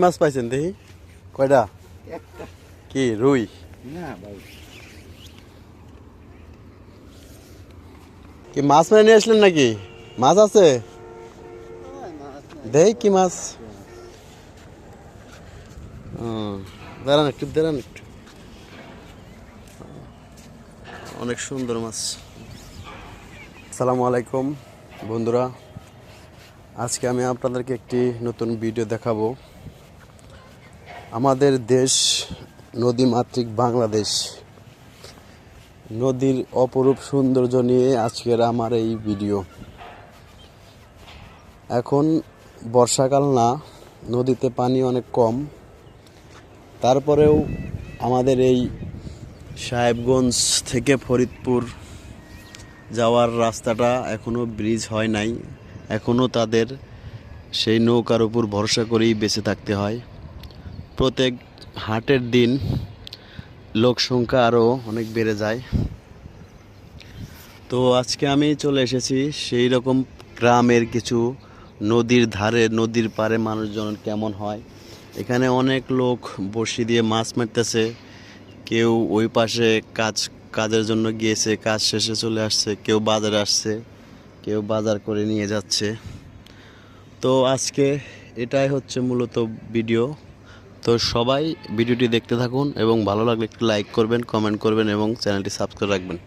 মাছ পাইছেন দেখি। কয়টা? কি রুই? না ভাই। কি মাছ মেরে নিয়ে আসলেন নাকি? মাছ আছে? দেই কি মাছ? দাঁড়ান একটু দাঁড়ান একটু। অনেক সুন্দর মাছ। আসসালামু আলাইকুম বন্ধুরা। আজকে আমি আপনাদেরকে একটি নতুন ভিডিও দেখাবো। আমাদের দেশ নদীমাতৃক বাংলাদেশ। নদীর অপরূপ সৌন্দর্য নিয়ে আজকের আমার এই ভিডিও। এখন বর্ষাকাল না, নদীতে পানি অনেক কম। তারপরেও আমাদের এই সাহেবগঞ্জ থেকে ফরিদপুর যাওয়ার রাস্তাটা এখনও ব্রিজ হয় নাই। এখনও তাদের সেই নৌকার উপর ভরসা করেই বেঁচে থাকতে হয়। প্রত্যেক হাটের দিন লোক সংখ্যা আরও অনেক বেড়ে যায়। তো আজকে আমি চলে এসেছি সেই রকম গ্রামের কিছু নদীর ধারে, নদীর পাড়ে মানুষজন কেমন হয়। এখানে অনেক লোক বড়শি দিয়ে মাছ মারতেছে। কেউ ওই পাশে কাজ, কাজের জন্য গিয়েছে, কাজ শেষে চলে আসছে, কেউ বাজারে আসছে, কেউ বাজার করে নিয়ে যাচ্ছে। তো আজকে এটাই হচ্ছে মূলত ভিডিও তো সবাই ভিডিওটি দেখতে থাকুন এবং ভালো লাগলে একটু লাইক করবেন কমেন্ট করবেন এবং চ্যানেলটি সাবস্ক্রাইব রাখবেন।